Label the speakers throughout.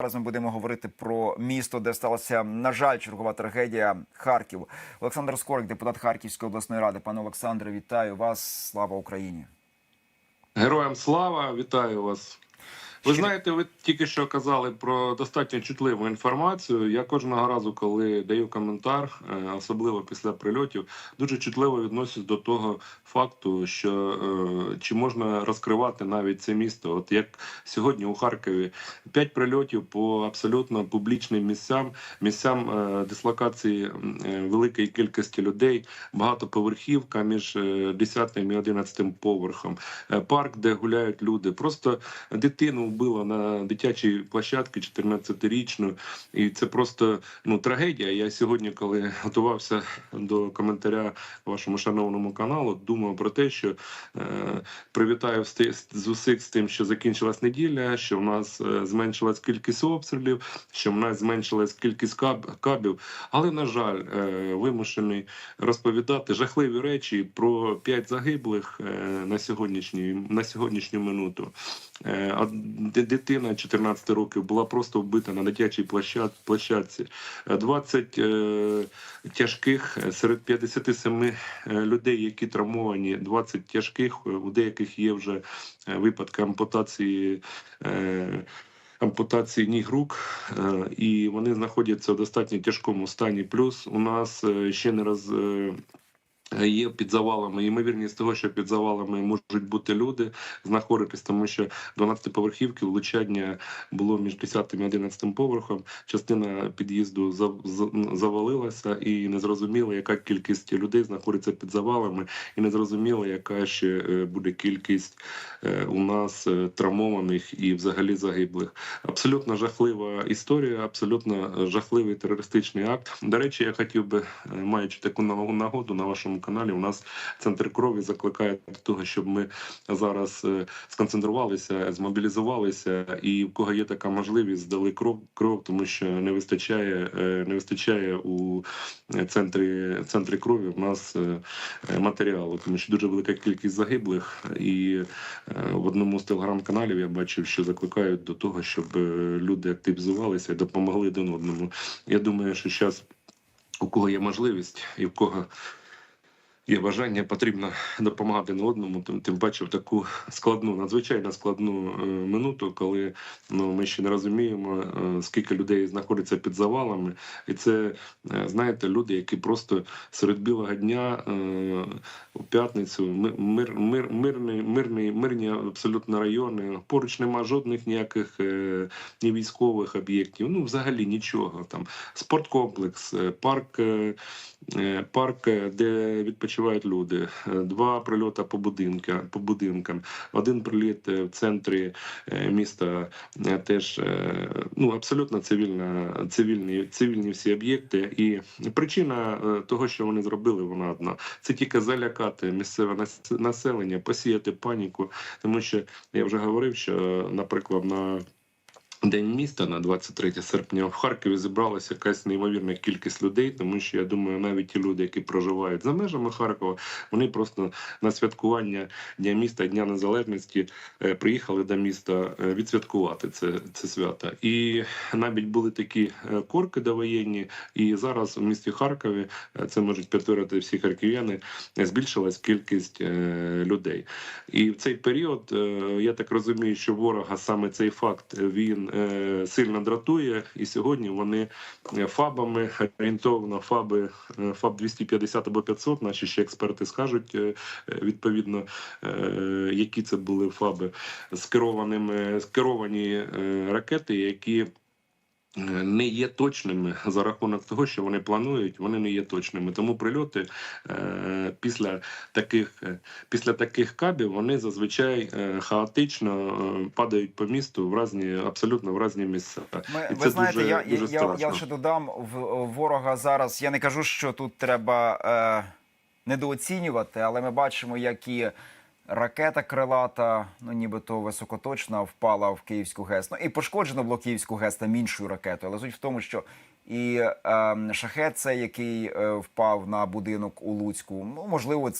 Speaker 1: Зараз ми будемо говорити про місто, де сталася, на жаль, чергова трагедія Харків. Олександр Скорик, депутат Харківської обласної ради. Пане Олександре, вітаю вас. Слава Україні.
Speaker 2: Героям слава, вітаю вас. Ви знаєте, ви тільки що казали про достатньо чутливу інформацію. Я кожного разу, коли даю коментар, е, особливо після прильотів, дуже чутливо відношусь до того факту, що е, чи можна розкривати навіть це місто. От як сьогодні у Харкові п'ять прильотів по абсолютно публічним місцям, місцям е, дислокації великої кількості людей, багатоповерхівка між е, 10 і 11 поверхом, парк, де гуляють люди. Просто дитину вбило на дитячій площадці 14-річну, і це просто ну трагедія. Я сьогодні, коли готувався до коментаря вашому шановному каналу, думав про те, що е, привітаю з усіх з тим, що закінчилась неділя, що в нас е, зменшилась кількість обстрілів, що в нас зменшилась кількість каб, кабів. Але на жаль, е, вимушений розповідати жахливі речі про п'ять загиблих е, на сьогоднішній на сьогоднішню минуту. Е, Дитина 14 років була просто вбита на дитячій площадці. Е, 20 е, тяжких серед 57 е, людей, які травмовані, 20 тяжких. е, У деяких є вже випадки ампутації. Е, Ампутації ніг рук, і вони знаходяться в достатньо тяжкому стані. Плюс у нас ще не раз Є під завалами, ймовірність того, що під завалами можуть бути люди знаходитись, тому що 12-поверхівки влучання було між 10 і 11 поверхом. Частина під'їзду завалилася, і незрозуміло, яка кількість людей знаходиться під завалами, і незрозуміло, яка ще е, буде кількість е, у нас е, травмованих і взагалі загиблих. Абсолютно жахлива історія, абсолютно жахливий терористичний акт. До речі, я хотів би, маючи таку нагоду на вашому каналі, у нас центр крові закликає до того, щоб ми зараз е, сконцентрувалися, змобілізувалися, і в кого є така можливість, здали кров, кров, тому що не вистачає, е, не вистачає у центрі центрі крові. У нас е, е, матеріалу, тому що дуже велика кількість загиблих, і е, в одному з телеграм-каналів я бачив, що закликають до того, щоб е, люди активізувалися і допомогли один одному. Я думаю, що зараз у кого є можливість і в кого є бажання, потрібно допомагати один одному, тим, тим паче в таку складну, надзвичайно складну е, минуту, коли ну, ми ще не розуміємо, е, скільки людей знаходиться під завалами. І це, е, знаєте, люди, які просто серед білого дня е, у п'ятницю ми- мир, мир, мирний, мирний, мирні абсолютно райони. Поруч нема жодних ніяких е, ні військових об'єктів, ну взагалі нічого. Там спорткомплекс, е, парк, е, е, парк, е, де відпочивають люди. Е, Два прильоти по будинкам, по будинкам. Один приліт е, в центрі е, міста теж ну абсолютно цивільна, цивільні, цивільні всі об'єкти. І причина того, що вони зробили, вона одна. Це тільки залякати місцеве нас- населення, посіяти паніку. Тому що я вже говорив, що, наприклад, на День міста на 23 серпня в Харкові зібралася якась неймовірна кількість людей, тому що я думаю, навіть ті люди, які проживають за межами Харкова, вони просто на святкування Дня міста, Дня Незалежності е, приїхали до міста е, відсвяткувати це, це свято. І навіть були такі е, корки довоєнні, і зараз у місті Харкові це можуть підтвердити всі харків'яни. Збільшилась кількість людей, і в цей період я так розумію, що ворога саме цей факт е, е, сильно дратує, і сьогодні вони е, фабами орієнтовно фаби е, фаб 250 або 500, Наші ще експерти скажуть відповідно, які це були фаби з керованими скеровані ракети, які не є точними за рахунок того, що вони планують, вони не є точними. Тому прильоти е, після таких е, після таких кабів вони зазвичай е, хаотично падають по місту в різні, абсолютно в різні місця.
Speaker 1: Ми,
Speaker 2: І
Speaker 1: ви знаєте,
Speaker 2: дуже-
Speaker 1: я,
Speaker 2: дуже
Speaker 1: я, я, лише додам в ворога зараз. Я не кажу, що тут треба е, недооцінювати, але ми бачимо, як і ракета крилата, ну нібито високоточна, впала в Київську ГЕС. Ну і пошкоджено було Київську ГЕС там іншою ракетою. Але суть в тому, що і е, шахет, цей, який е, впав на будинок у Луцьку, ну можливо,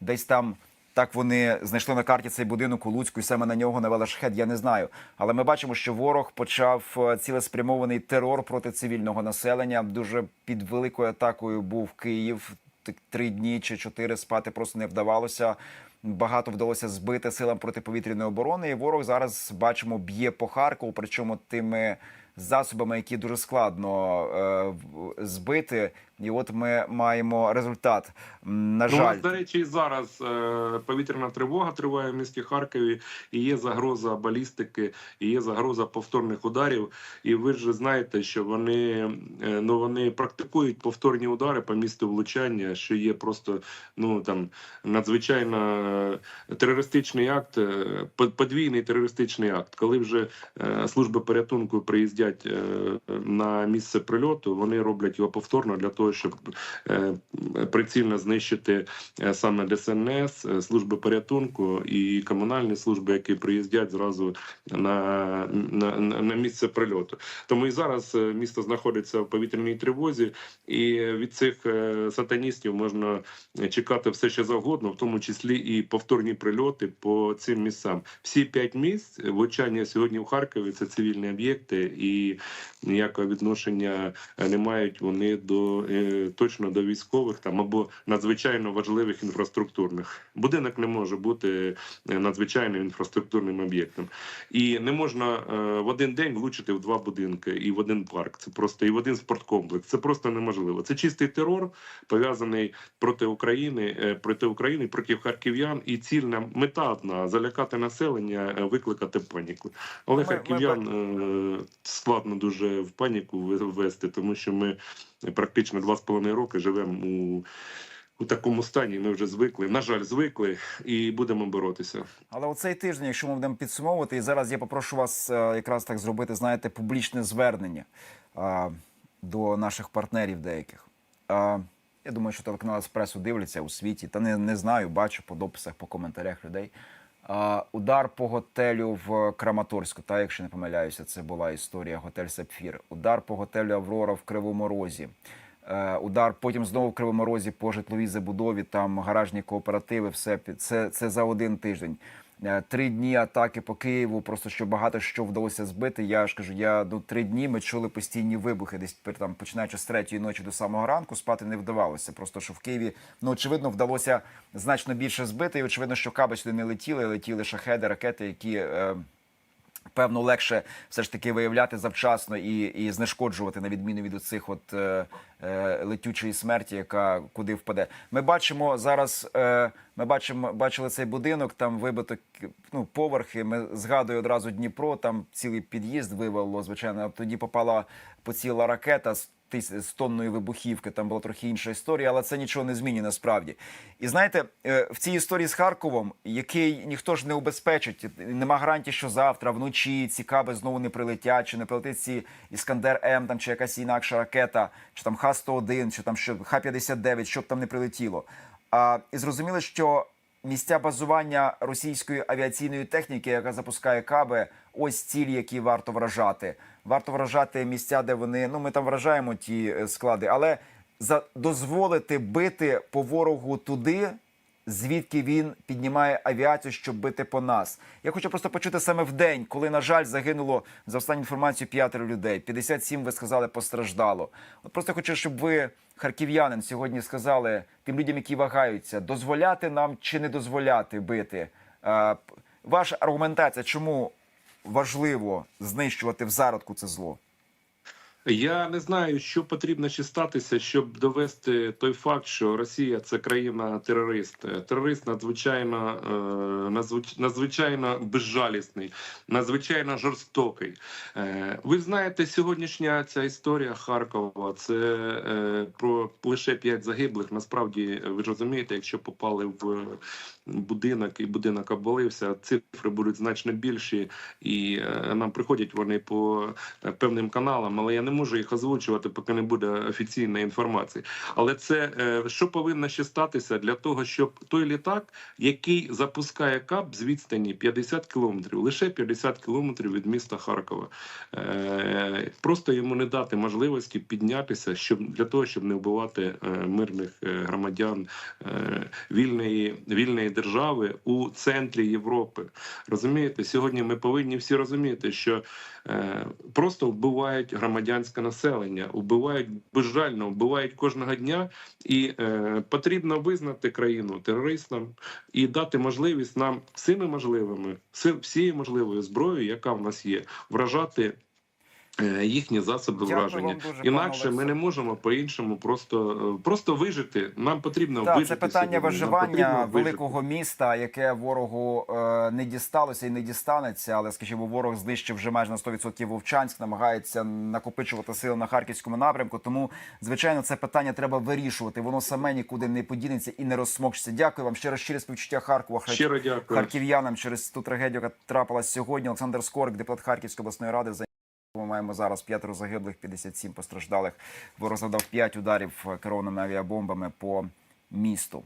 Speaker 1: десь там так вони знайшли на карті цей будинок у Луцьку і саме на нього навели шахет, я не знаю. Але ми бачимо, що ворог почав е, цілеспрямований терор проти цивільного населення. Дуже під великою атакою був Київ. Три дні чи чотири спати просто не вдавалося. Багато вдалося збити силам протиповітряної оборони. І ворог зараз бачимо б'є по Харкову, причому тими засобами, які дуже складно е, збити. І от ми маємо результат. На
Speaker 2: Ну,
Speaker 1: жаль,
Speaker 2: до речі, і зараз е, повітряна тривога триває в місті Харкові, і є загроза балістики, і є загроза повторних ударів. І ви ж знаєте, що вони е, ну вони практикують повторні удари по місту влучання, що є просто ну там надзвичайно е, терористичний акт, подвійний терористичний акт. Коли вже е, служби порятунку приїздять е, на місце прильоту, вони роблять його повторно для того, щоб е, прицільно знищити е, саме ДСНС, е, служби порятунку і комунальні служби, які приїздять зразу на, на, на місце прильоту. Тому і зараз місто знаходиться в повітряній тривозі, і від цих сатаністів можна чекати все що завгодно, в тому числі і повторні прильоти по цим місцям. Всі п'ять місць влучання сьогодні в Харкові це цивільні об'єкти, і ніякого відношення не мають вони до точно до військових там або надзвичайно важливих інфраструктурних. Будинок не може бути е, надзвичайним інфраструктурним об'єктом, і не можна е, в один день влучити в два будинки і в один парк. Це просто і в один спорткомплекс. Це просто неможливо. Це чистий терор пов'язаний проти України, е, проти України, проти харків'ян. І цільна мета одна залякати населення, е, викликати паніку. Але
Speaker 1: Ми- ми
Speaker 2: харків'ян е, складно дуже в паніку ввести, тому що ми практично два з половиною роки живемо у. У такому стані ми вже звикли. На жаль, звикли і будемо боротися.
Speaker 1: Але оцей тиждень, якщо ми будемо підсумовувати, і зараз я попрошу вас е, якраз так зробити, знаєте, публічне звернення е, до наших партнерів деяких. Е, я думаю, що телеканал Еспресо дивляться у світі, та не, не знаю, бачу по дописах, по коментарях людей. Удар по готелю в Краматорську, та якщо не помиляюся, це була історія готель Сапфір. Удар по готелю Аврора в Кривому Розі. Е, удар потім знову в Кривому по житловій забудові, там гаражні кооперативи, все це, це за один тиждень. Е, Три дні атаки по Києву, просто що багато що вдалося збити. Я ж кажу, я ну три дні ми чули постійні вибухи, десь там починаючи з третьої ночі до самого ранку, спати не вдавалося. Просто що в Києві ну очевидно вдалося значно більше збити. І очевидно, що каби не летіли, летіли шахеди, ракети, які. Е, Певно, легше все ж таки виявляти завчасно і, і знешкоджувати на відміну від цих от е, е, летючої смерті, яка куди впаде. Ми бачимо зараз. Е, ми бачимо, бачили цей будинок, там вибито ну, поверхи. Ми згадую одразу Дніпро, там цілий під'їзд вивело. Звичайно, тоді попала поціла ракета з тонної вибухівки. Там була трохи інша історія, але це нічого не змінює насправді. І знаєте, е, в цій історії з Харковом, який ніхто ж не убезпечить, нема гарантії, що завтра вночі ці каби знову не прилетять, чи не прилетить ці Іскандер М, там чи якась інакша ракета, чи там Х-101, чи там що Х-59, щоб там не прилетіло. А, і зрозуміло, що місця базування російської авіаційної техніки, яка запускає каби, ось цілі, які варто вражати. Варто вражати місця, де вони ну ми там вражаємо ті е, склади, але за дозволити бити по ворогу туди, звідки він піднімає авіацію, щоб бити по нас. Я хочу просто почути саме в день, коли, на жаль, загинуло за останню інформацію п'ятеро людей. 57, ви сказали, постраждало. От просто хочу, щоб ви, харків'янин, сьогодні сказали тим людям, які вагаються, дозволяти нам чи не дозволяти бити. Е, Ваша аргументація, чому важливо знищувати в зародку це зло?
Speaker 2: Я не знаю, що потрібно ще статися, щоб довести той факт, що Росія це країна терорист. Надзвичайно е, надзвичайно безжалісний, надзвичайно жорстокий. Е, Ви знаєте, сьогоднішня ця історія Харкова це е, про лише п'ять загиблих. Насправді, ви розумієте, якщо попали в будинок і будинок обвалився, цифри будуть значно більші, і нам приходять вони по певним каналам, але я не не можу їх озвучувати, поки не буде офіційної інформації. Але це е, що повинно ще статися для того, щоб той літак, який запускає КАП з відстані 50 кілометрів, лише 50 кілометрів від міста Харкова, е, просто йому не дати можливості піднятися, щоб для того, щоб не вбивати е, мирних громадян вільної, вільної держави у центрі Європи. Розумієте, сьогодні ми повинні всі розуміти, що просто вбивають громадянське населення, убивають безжально, вбивають кожного дня, і е, потрібно визнати країну терористам і дати можливість нам всіми можливими, всі- всією можливою зброєю, яка в нас є, вражати. Е, Їхні засоби
Speaker 1: Дякую
Speaker 2: враження
Speaker 1: дуже,
Speaker 2: інакше ми не можемо по-іншому просто е, просто вижити. Нам потрібно
Speaker 1: Так,
Speaker 2: вижити
Speaker 1: це питання
Speaker 2: сьогодні.
Speaker 1: Виживання
Speaker 2: потрібно вижити.
Speaker 1: великого міста, яке ворогу е, не дісталося і не дістанеться. Але скажімо, ворог знищив вже майже на 100% Вовчанськ, намагається накопичувати сили на харківському напрямку. Тому, звичайно, це питання треба вирішувати. Воно саме нікуди не подінеться і не розсмокчеться. Дякую вам щиро щире співчуття Харкова.
Speaker 2: Щиро дякую.
Speaker 1: харків'янам через ту трагедію, яка трапилась сьогодні. Олександр Скорик, депутат Харківської обласної ради. Ми маємо зараз п'ятеро загиблих, 57 постраждалих. Ворог завдав 5 ударів керованими авіабомбами по місту.